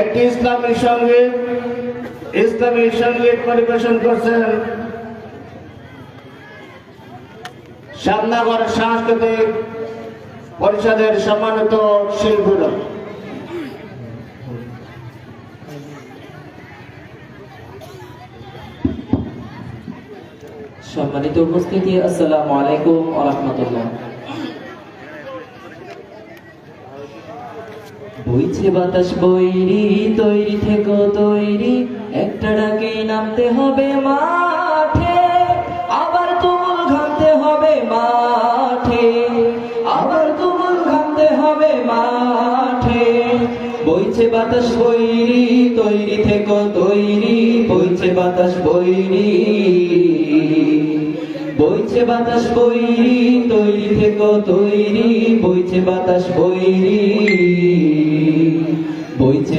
একটি ইসলামী সংগীত ইসলামী সংগীত পরিবেশন করছেন শ্যামনগর সাংস্কৃতিক পরিষদের সম্মানিত শিল্পীরা। সম্মানিত উপস্থিতি, আসসালামু আলাইকুম রাহমাতুল্লাহ। বইছে বাতাস বৈরি তৈরি থেকো, তৈরি। একটা ডাকে নামতে হবে মাঠে, আবার তুমুল ঘামতে হবে মাঠে, আবার তুমুল ঘামতে হবে মাঠে। বইছে বাতাস বৈরি তৈরি থেকো, তৈরি। বইছে বাতাস বৈরি বইছে বাতাস বৈরি তৈরি থেকো, তৈরি। বইছে বাতাস বৈরি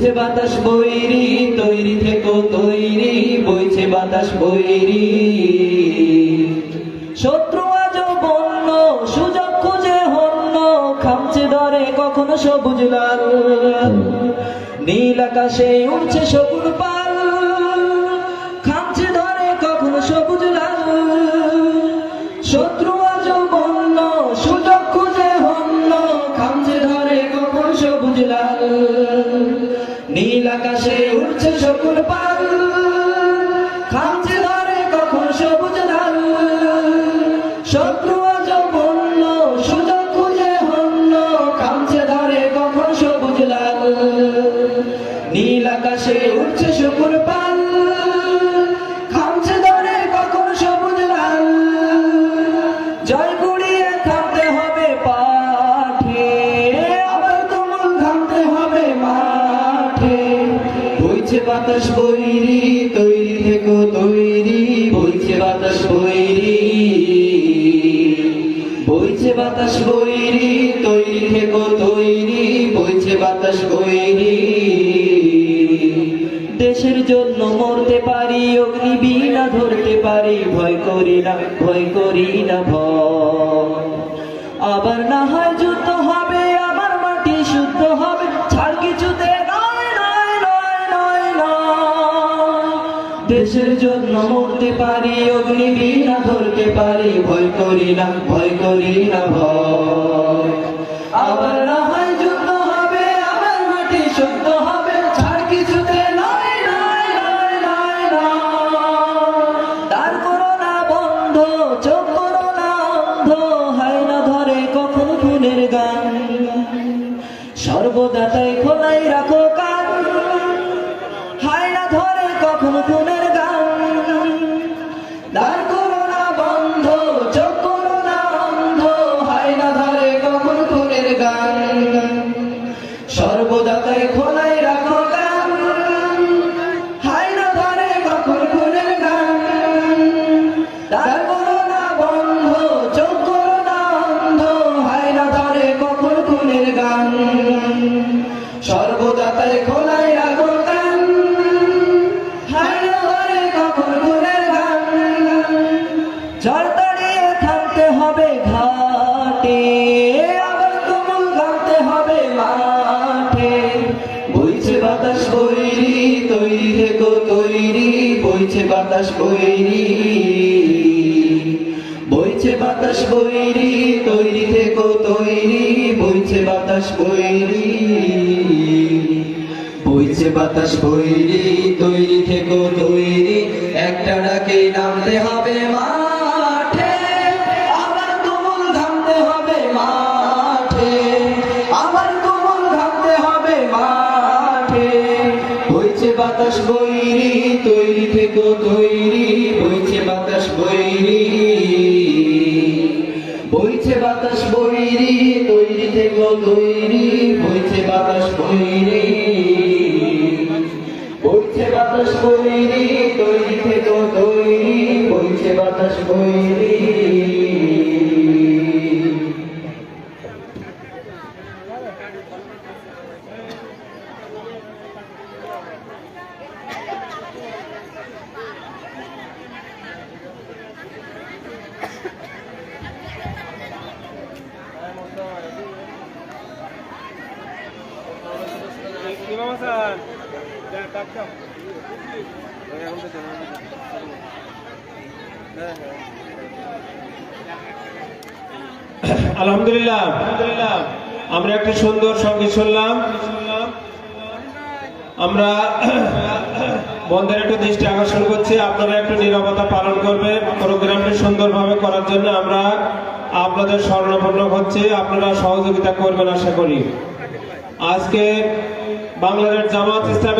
বইছে বাতাস বৈরি, তৈরি থেকো, তৈরি, বইছে বাতাস বৈরি। শত্রু আজ বন্য, সুযোগ খুঁজে হন্য খামছে ধরে কখনো সবুজ লাল। নীল আকাশে উঠছে সবুজ পাল নীল আকাশে উঠছে সবুজ পাল খামছে ধরে কখন সবুজ লাল শত্রু বইছে বাতাস বৈরি, তৈরি থেকো, তৈরি। বইছে বাতাস বৈরি বইছে বাতাস বৈরি, তৈরি থেকো, তৈরি। বইছে বাতাস বৈরি। দেশের জন্য মরতে পারি, অগ্নি বিনা ধরতে পারি। ভয় করি না, ভয় করি না, ভয়। আবার না হয় জন্য মরতে পারি, অগ্নি বিনা ধরতে পারি, ভয় করি না, ভয় করি না ভয়। আবার না হয় যুদ্ধ হবে, আমার মাটি শুদ্ধ হবে, ছাড় কিছুতে তার করো না বন্ধ, চোখ করো না অন্ধ, হয় না ধরে কখন গান। সর্বদা তাই খোলাই রাখো তাই খোলাই রাখো গান হায় না ধরে কখন থামতে হবে ঘাটে, আবার তুমুল গামতে হবে মাঠে। বইছে বাতাস বৈরি, তৈরি থেকো, তৈরি। বইছে বাতাস বৈরি, বইছে বাতাস বৈরি, তৈরি থেকো, তৈরি। বইছে বাতাস বৈরি। বইছে বাতাস বৈরি তৈরি থেকো, তৈরি। একটা ডাকে নামতে হবে মাঠে, আবার তুমুল ঘামতে হবে মাঠে, আবার তুমুল ঘামতে হবে মাঠে। বইছে বাতাস বৈরি তৈরি থেকো, তৈরি। বইছে বাতাস বৈরি বইছে বাতাস বৈরি তৈরি থেকো, তৈরি। বইছে বাতাস বৈরি বৈরি তৈরি বাতাস টাকা আলহামদুলিল্লাহ। আমরা একটা সুন্দর সংগীত শুনলাম। আমরা বন্ধের একটু দৃষ্টি আকর্ষণ করছি। আপনারা একটু নিরবতা পালন করবে প্রোগ্রামটি সুন্দরভাবে করার জন্য আমরা আপনাদের স্বর্ণপূর্ণ হচ্ছে আপনারা সহযোগিতা করবেন, আশা করি। আজকে বাংলাদেশ জামাত ইসলামের